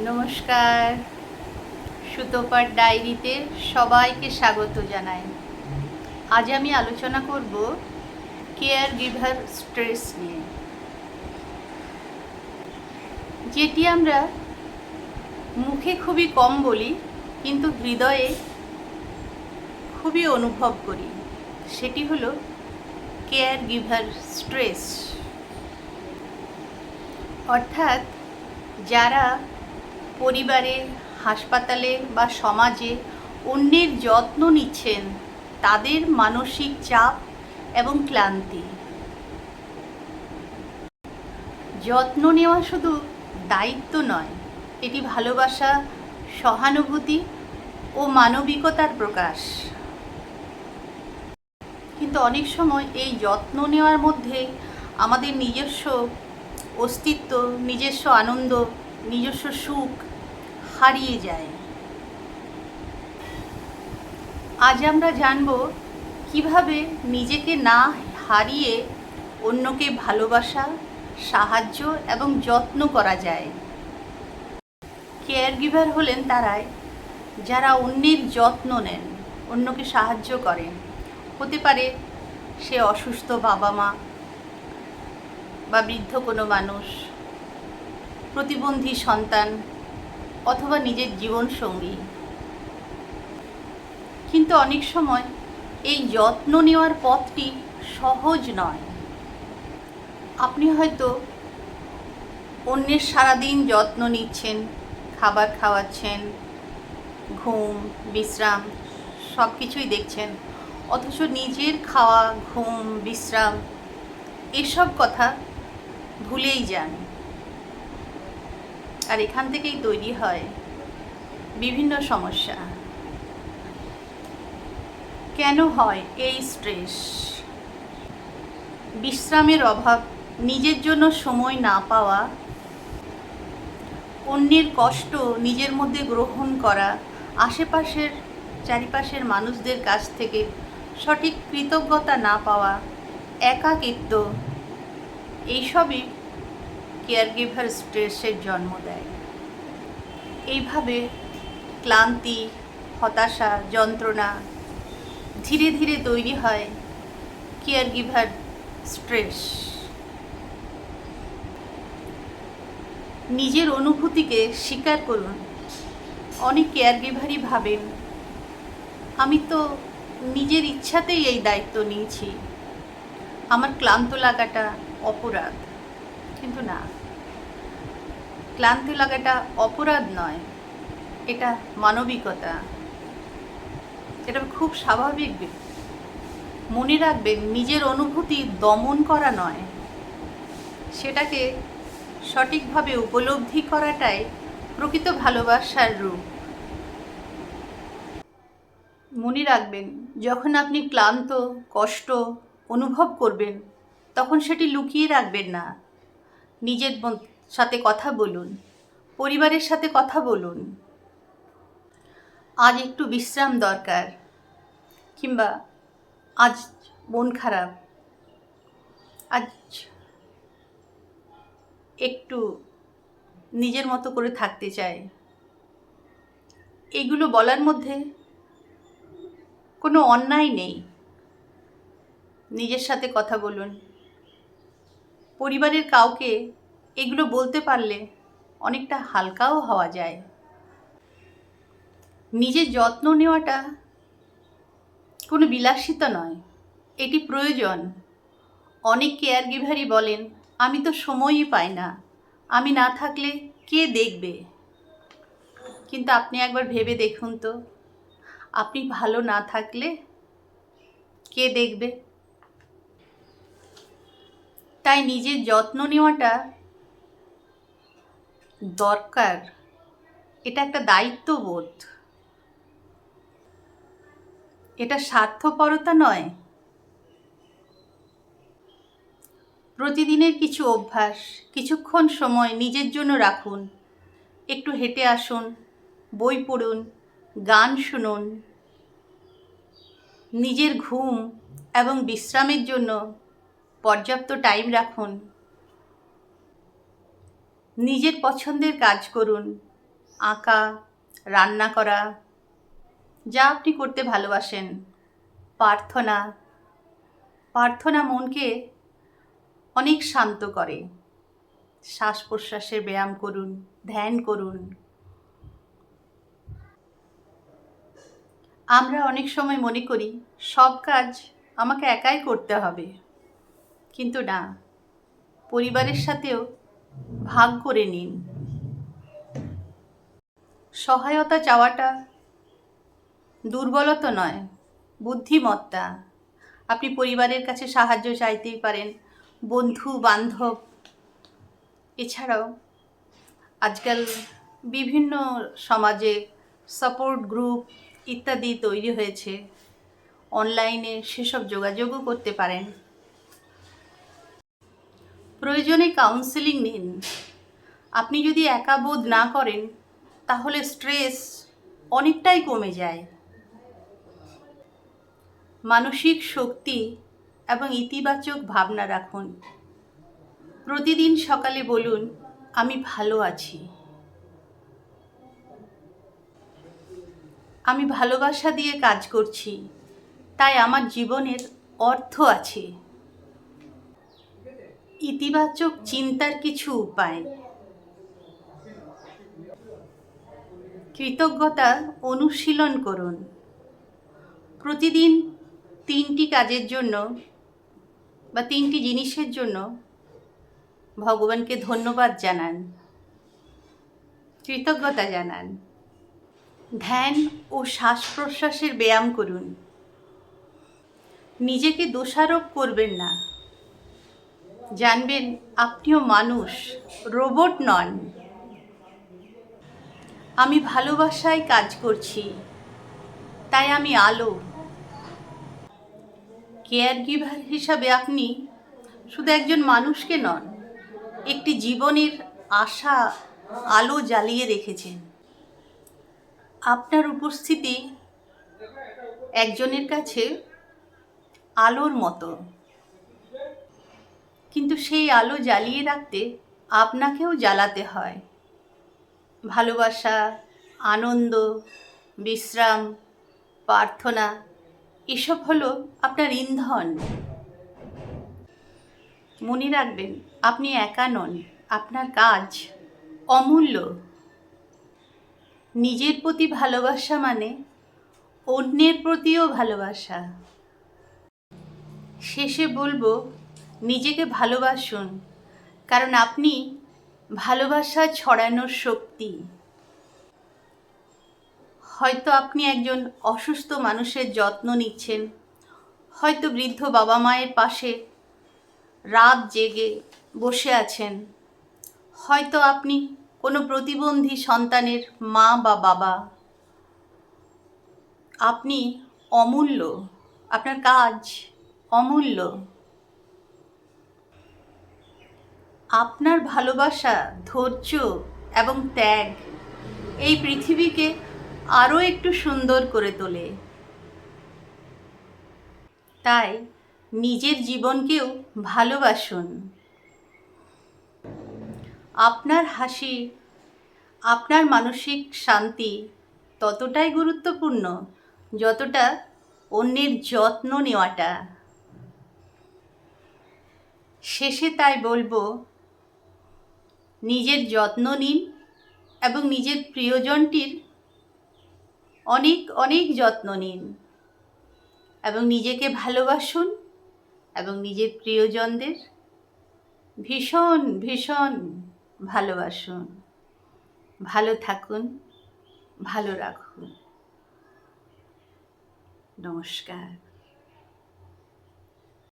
নমস্কার। সুতোপার ডায়েরিতে সবাইকে স্বাগত জানাই। আজ আমি আলোচনা করব কেয়ার গিভার স্ট্রেস নিয়ে, যেটি আমরা মুখে খুবই কম বলি, কিন্তু হৃদয়ে খুবই অনুভব করি। সেটি হলো কেয়ার গিভার স্ট্রেস। অর্থাৎ যারা পরিবারে হাসপাতালে বা সমাজে অন্যের যত্ন নিচ্ছেন তাদের মানসিক চাপ এবং ক্লান্তি। যত্ন নেওয়া শুধু দায়িত্ব নয়, এটি ভালোবাসা, সহানুভূতি ও মানবিকতার প্রকাশ। কিন্তু অনেক সময় এই যত্ন নেওয়ার মধ্যে আমাদের নিজস্ব অস্তিত্ব, নিজস্ব আনন্দ, নিজস্ব সুখ হারিয়ে যায়। আজ আমরা জানব কীভাবে নিজেকে না হারিয়ে অন্যকে ভালোবাসা, সাহায্য এবং যত্ন করা যায়। কেয়ার গিভার হলেন তারাই, যারা অন্যের যত্ন নেন, অন্যকে সাহায্য করেন। হতে পারে সে অসুস্থ বাবা মা বা বৃদ্ধ কোনো মানুষ, প্রতিবন্ধী সন্তান অথবা নিজের জীবনসঙ্গী কিন্তু অনেক সময় এই যত্ন নেওয়ার পথটি সহজ নয়। আপনি হয়তো অন্যের সারাদিন যত্ন নিচ্ছেন, খাবার খাওয়াচ্ছেন, ঘুম, বিশ্রাম সব কিছুই দেখছেন, অথচ নিজের খাওয়া, ঘুম, বিশ্রাম এসব কথা ভুলেই যান। আর এখান থেকেই তৈরি হয় বিভিন্ন সমস্যা। কেন হয় এই স্ট্রেস? বিশ্রামের অভাব, নিজের জন্য সময় না পাওয়া, অন্যের কষ্ট নিজের মধ্যে গ্রহণ করা, আশেপাশের, চারিপাশের মানুষদের কাছ থেকে সঠিক কৃতজ্ঞতা না পাওয়া, একাকিত্ব, এইসবই কেয়ারগিভার স্ট্রেসের জন্ম দেয়। এইভাবে ক্লান্তি, হতাশা, যন্ত্রণা ধীরে ধীরে তৈরি হয় কেয়ারগিভার স্ট্রেস। নিজের অনুভূতিকে স্বীকার করুন। অনেক কেয়ারগিভারই ভাবেন, আমি তো নিজের ইচ্ছাতেই এই দায়িত্ব নিয়েছি। আমার ক্লান্ত লাগাটা অপরাধ। কিন্তু না। ক্লান্তি লাগাটা অপরাধ নয়, এটা মানবিকতা। এটা খুব স্বাভাবিক মনে রাখবেন নিজের অনুভূতি দমন করা নয়। সেটাকে সঠিকভাবে উপলব্ধি করাটাই প্রকৃত ভালোবাসার রূপ। মনে রাখবেন, যখন আপনি ক্লান্ত, কষ্ট অনুভব করবেন, তখন সেটি লুকিয়ে রাখবেন না। নিজের সাথে কথা বলুন, পরিবারের সাথে কথা বলুন। আজ একটু বিশ্রাম দরকার, কিংবা আজ মন খারাপ। আজ একটু নিজের মতো করে থাকতে চাই। এগুলো বলার মধ্যে কোনো অন্যায় নেই। নিজের সাথে কথা বলুন। পরিবারের কাউকে এগুলো বলতে পারলে অনেকটা হালকাও হওয়া যায়। নিজের যত্ন নেওয়াটা কোনো বিলাসিতা নয়, এটি প্রয়োজন। অনেক কেয়ার গিভারই বলেন, আমি তো সময়ই পাই না, আমি না থাকলে কে দেখবে? কিন্তু আপনি একবার ভেবে দেখুন তো, আপনি ভালো না থাকলে কে দেখবে? তাই নিজের যত্ন নেওয়াটা দরকার। এটা একটা দায়িত্ববোধ। এটা স্বার্থপরতা নয়। প্রতিদিনের কিছু অভ্যাস, কিছুক্ষণ সময় নিজের জন্য রাখুন। একটু হেঁটে আসুন, বই পড়ুন, গান শুনুন। নিজের ঘুম এবং বিশ্রামের জন্য পর্যাপ্ত টাইম রাখুন। নিজের পছন্দের কাজ করুন। আঁকা, রান্না করা, যা আপনি করতে ভালোবাসেন। প্রার্থনা। প্রার্থনা মনকে অনেক শান্ত করে। শ্বাস প্রশ্বাসের ব্যায়াম করুন, ধ্যান করুন। আমরা অনেক সময় মনে করি, সব কাজ আমাকে একাই করতে হবে। কিন্তু না, পরিবারের সাথেও ভাগ করে নিন। সহায়তা চাওয়াটা দুর্বলতা নয়, বুদ্ধিমত্তা। আপনি পরিবারের কাছে সাহায্য চাইতেই পারেন, বন্ধু, বান্ধব। এছাড়াও আজকাল বিভিন্ন সমাজে সাপোর্ট গ্রুপ ইত্যাদি তৈরি হয়েছে। অনলাইনে সেসব যোগাযোগও করতে পারেন। প্রয়োজনে কাউন্সেলিং নিন। আপনি যদি একা বোধ না করেন, তাহলে স্ট্রেস অনেকটাই কমে যায়। মানসিক শক্তি এবং ইতিবাচক ভাবনা রাখুন। প্রতিদিন সকালে বলুন, আমি ভালো আছি। আমি ভালোবাসা দিয়ে কাজ করছি, তাই আমার জীবনের অর্থ আছে। ইতিবাচক চিন্তার কিছু উপায়। কৃতজ্ঞতা অনুশীলন করুন। প্রতিদিন তিনটি কাজের জন্য বা তিনটি জিনিসের জন্য ভগবানকে ধন্যবাদ জানান। কৃতজ্ঞতা জানান। ধ্যান ও শ্বাস প্রশ্বাসের ব্যায়াম করুন। নিজেকে দোষারোপ করবেন না। জানবেন, আপনিও মানুষ, রোবট নন। আমি ভালোবাসায় কাজ করছি, তাই আমি আলো। কেয়ার গিভার হিসাবে আপনি শুধু একজন মানুষকে নন, একটি জীবনের আশা, আলো জ্বালিয়ে রেখেছেন। আপনার উপস্থিতি একজনের কাছে আলোর মতো। কিন্তু সেই আলো জ্বালিয়ে রাখতে আপনাকেও জ্বালাতে হয়। ভালোবাসা, আনন্দ, বিশ্রাম, প্রার্থনা, এসব হলো আপনার ইন্ধন। মনে রাখবেন, আপনি একা নন, আপনার কাজ অমূল্য। নিজের প্রতি ভালোবাসা মানে অন্যের প্রতিও ভালোবাসা। শেষে বলব নিজেকে ভালোবাসুন, কারণ আপনি ভালোবাসা ছড়ানোর শক্তি। হয়তো আপনি একজন অসুস্থ মানুষের যত্ন নিচ্ছেন, হয়তো বৃদ্ধ বাবা মায়ের পাশে রাত জেগে বসে আছেন, হয়তো আপনি কোনো প্রতিবন্ধী সন্তানের মা বা বাবা। আপনি অমূল্য, আপনার কাজ অমূল্য। আপনার ভালোবাসা, ধৈর্য এবং ত্যাগ এই পৃথিবীকে আরও একটু সুন্দর করে তোলে। তাই নিজের জীবনকেও ভালোবাসুন। আপনার হাসি, আপনার মানসিক শান্তি ততটাই গুরুত্বপূর্ণ যতটা অন্যের যত্ন নেওয়াটা। শেষে তাই বলব নিজের যত্ন নিন এবং নিজের প্রিয়জনটির অনেক অনেক যত্ন নিন এবং নিজেকে ভালোবাসুন এবং নিজের প্রিয়জনদের ভীষণ ভীষণ ভালোবাসুন। ভালো থাকুন, ভালো রাখুন। নমস্কার।